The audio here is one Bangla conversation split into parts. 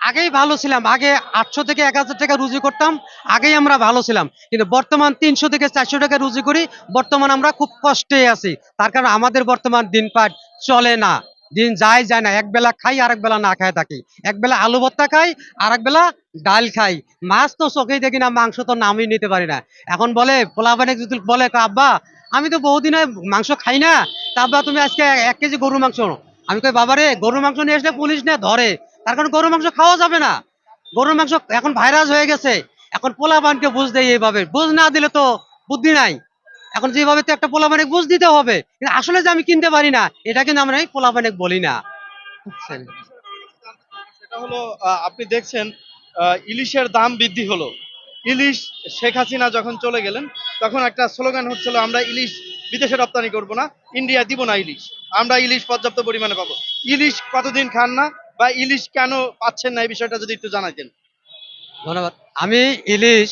আগেই ভালো ছিলাম, আগে আটশো থেকে এক হাজার টাকা রুজি করতাম, আগেই আমরা ভালো ছিলাম। কিন্তু বর্তমান তিনশো থেকে চারশো টাকা রুজি করি, বর্তমান আমরা খুব কষ্টে আছি। তার কারণ আমাদের বর্তমান দিন পাট চলে না। দিন যায় যায় না। এক বেলা খাই আর বেলা না খায় থাকি। এক বেলা আলু ভর্তা খাই আর এক বেলা ডাল খাই। মাছ তো চোখেই দেখি না, মাংস তো নামই নিতে পারি না। এখন বলে পোলাপানে যদি বলে "কা আব্বা, আমি তো বহুদিন মাংস খাই না। তা আব্বা, তুমি আজকে এক কেজি গরুর মাংস আনো।" আমি কই, বাবারে, গরুর মাংস নিয়ে আসলে পুলিশ নিয়ে ধরে? তার কারণ গরুর মাংস খাওয়া যাবে না। গরুর মাংস এখন ভাইরাস হয়ে গেছে। এখন পোলাপানকে বুঝ দেয় এইভাবে। বুঝ না দিলে তো বুদ্ধি নাই। এখন যেভাবে তো একটা পোলাপানে বুঝ দিতে হবে। কিন্তু আসলে যে আমি কিনতে পারি না, এটা কিন্তু আমরা পোলাপানে বলি না। সেটা হলো আপনি দেখছেন ইলিশের দাম বৃদ্ধি হলো। ইলিশ শেখ হাসিনা যখন চলে গেলেন, তখন একটা স্লোগান হচ্ছিল, আমরা ইলিশ বিদেশে রপ্তানি করব না ইন্ডিয়া দিব না ইলিশ। আমরা ইলিশ পর্যাপ্ত পরিমাণে পাবো। ইলিশ কতদিন খান না? বা ইলিশ কেন পাচ্ছেন না এই বিষয়টা যদি একটু জানাইতেন ধন্যবাদ। আমি ইলিশ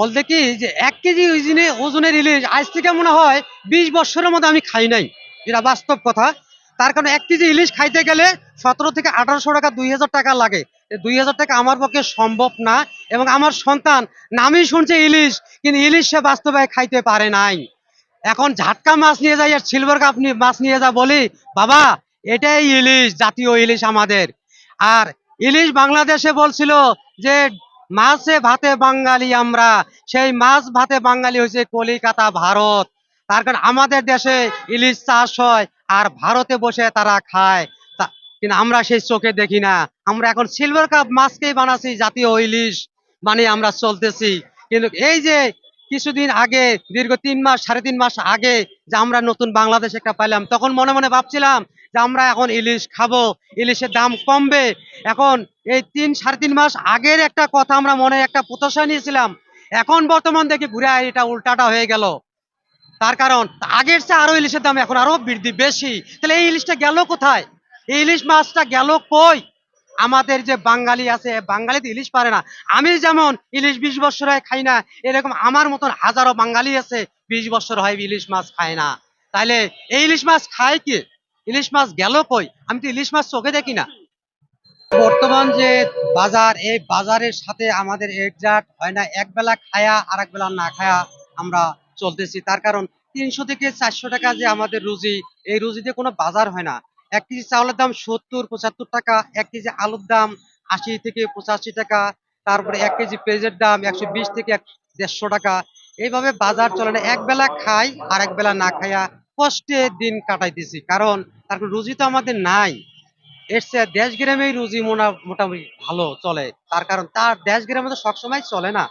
বলতে কি যে এক কেজি ওজনে ওজনের ইলিশ আজ থেকে মনে হয় বিশ বছরের মধ্যে আমি খাই নাই। এটা বাস্তব কথা। তার কারণে এক কেজি ইলিশ খাইতে গেলে সতেরো থেকে আঠারোশো টাকা, দুই হাজার টাকা লাগে। দুই হাজার টাকা আমার পক্ষে সম্ভব না এবং আমার সন্তান নামই শুনছে ইলিশ, কিন্তু ইলিশ সে বাস্তবে খাইতে পারে নাই। এখন ঝাটকা মাছ নিয়ে যাই আর সিলভার কাপ নিয়ে মাছ নিয়ে যা বলি, বাবা এটাই ইলিশ, জাতীয় ইলিশ আমাদের। আর ইলিশ বাংলাদেশে বলছিল যে, মাছে ভাতে বাঙালি আমরা, সেই মাছ ভাতে বাঙালি হয়েছে কলিকাতা, ভারত। তার কারণ আমাদের দেশে ইলিশ চাষ হয় আর ভারতে বসে তারা খায়। কিন্তু আমরা সেই চোখে দেখি না। আমরা এখন সিলভার কাপ মাছকেই বানাচ্ছি, জাতীয় ইলিশ মানে আমরা চলতেছি। কিন্তু এই যে কিছুদিন আগে, দীর্ঘ তিন মাস, সাড়ে তিন মাস আগে যে আমরা নতুন বাংলাদেশ একটা পাইলাম, তখন মনে মনে ভাবছিলাম যে আমরা এখন ইলিশ খাব, ইলিশের দাম কমবে। এখন এই তিন, সাড়ে তিন মাস আগের একটা কথা আমরা মনে, একটা প্রত্যাশা নিয়েছিলাম। এখন বর্তমান দেখি ঘুরে এটা উল্টাটা হয়ে গেল। তার কারণ আগের চেয়ে আরও ইলিশের দাম এখন আরও বৃদ্ধি, বেশি। তাহলে এই ইলিশটা গেল কোথায়? এই ইলিশ মাছটা গেল কই? আমাদের যে বাঙালি আছে বাঙালি তো ইলিশ পারে না। আমি যেমন ইলিশ বিশ বছর হয় খাই না, এরকম আমার মতন হাজারো বাঙালি আছে বিশ বছর হয় ইলিশ মাছ খায় না। তাইলে এই ইলিশ মাছ খায় কি? ইলিশ মাছ গেল কই? আমি তো ইলিশ মাছ চোখে দেখি না। বর্তমান যে বাজার, এই বাজারের সাথে আমাদের একজাট হয় না। এক বেলা খায়া আর এক বেলা না খায়া আমরা চলতেছি। তার কারণ তিনশো থেকে চারশো টাকা যে আমাদের রুজি, এই রুজিতে কোনো বাজার হয় না। এক কেজি চাউলের দাম সত্তর, পঁচাত্তর টাকা। এক কেজি আলুর দাম আশি থেকে পঁচাশি টাকা। তারপরে এক কেজি পেঁয়াজের দাম একশো বিশ থেকে দেড়শো টাকা। এইভাবে বাজার চলে না। এক বেলা খাই আর এক বেলা না খায়া কষ্টে দিন কাটাইতেছি, কারণ তার রুজি তো আমাদের নাই। এর চেয়ে দেশ গ্রামেই রুজি মোনা, মোটামুটি ভালো চলে। তার কারণ তার দেশ গ্রামে তো সবসময় চলে না।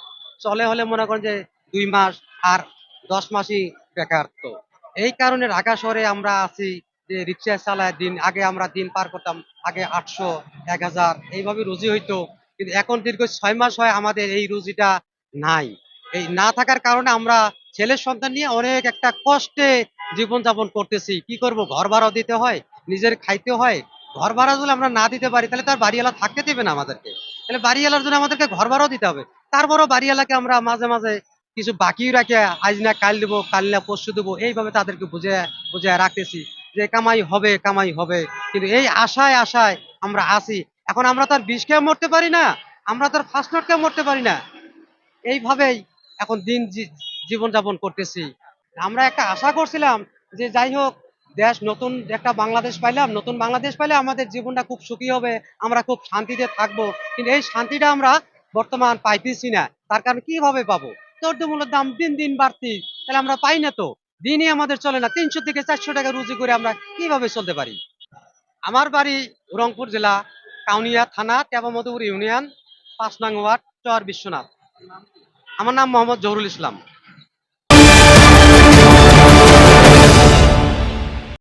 চলে হলে মনে করেন যে দুই মাস আর দশ মাসই বেকার তো। এই কারণে ঢাকা শহরে আমরা আছি যে রিক্সা চালায় দিন, আগে আমরা দিন পার করতাম আগে আটশো, এক হাজার, এইভাবে রুজি হইতো। কিন্তু এখন দীর্ঘ ছয় মাস হয় আমাদের এই রুজিটা নাই। এই না থাকার কারণে আমরা ছেলের সন্তান নিয়ে অনেক একটা কষ্টে জীবনযাপন করতেছি। কি করব? ঘর ভাড়াও দিতে হয়, নিজের খাইতে হয়। ঘর ভাড়া যদি আমরা না দিতে পারি, তাহলে তার বাড়িওয়ালা থাকতে দেবে না আমাদেরকে। তাহলে বাড়িওয়ালার জন্য আমাদেরকে ঘর ভাড়াও দিতে হবে। তারপরও বাড়িওয়ালাকে আমরা মাঝে মাঝে কিছু বাকি রাখে আজ না কাল দেবো, কাল না পরশু দেবো, এইভাবে তাদেরকে বুঝে বুঝে রাখতেছি যে কামাই হবে কামাই হবে। কিন্তু এই আশায় আশায় আমরা আছি। এখন আমরা তার বিষ খেয়ে মরতে পারি না। আমরা তার ফার্স্ট নোট খেয়ে মরতে পারি না। এইভাবেই এখন দিন জী- জীবনযাপন করতেছি। আমরা একটা আশা করছিলাম যে যাই হোক, দেশ নতুন একটা বাংলাদেশ পাইলাম, নতুন বাংলাদেশ পাইলে আমাদের জীবনটা খুব সুখী হবে, আমরা খুব শান্তিতে থাকব। কিন্তু এই শান্তিটা আমরা বর্তমান পাইতেছি না। তার কারণ কীভাবে পাবো? দ্রব্যমূল্যের দাম দিন দিন বাড়তি, তাহলে আমরা পাই না তো। দিনই আমাদের চলে না, তিনশো থেকে চারশো টাকা রুজি করে আমরা কীভাবে চলতে পারি? আমার বাড়ি রংপুর জেলা, কাউনিয়া থানা টেপামধুপুর ইউনিয়ন, পাঁচ নং ওয়ার্ড, চর বিশ্বনাথ। আমার নাম মোহাম্মদ জহুরুল ইসলাম।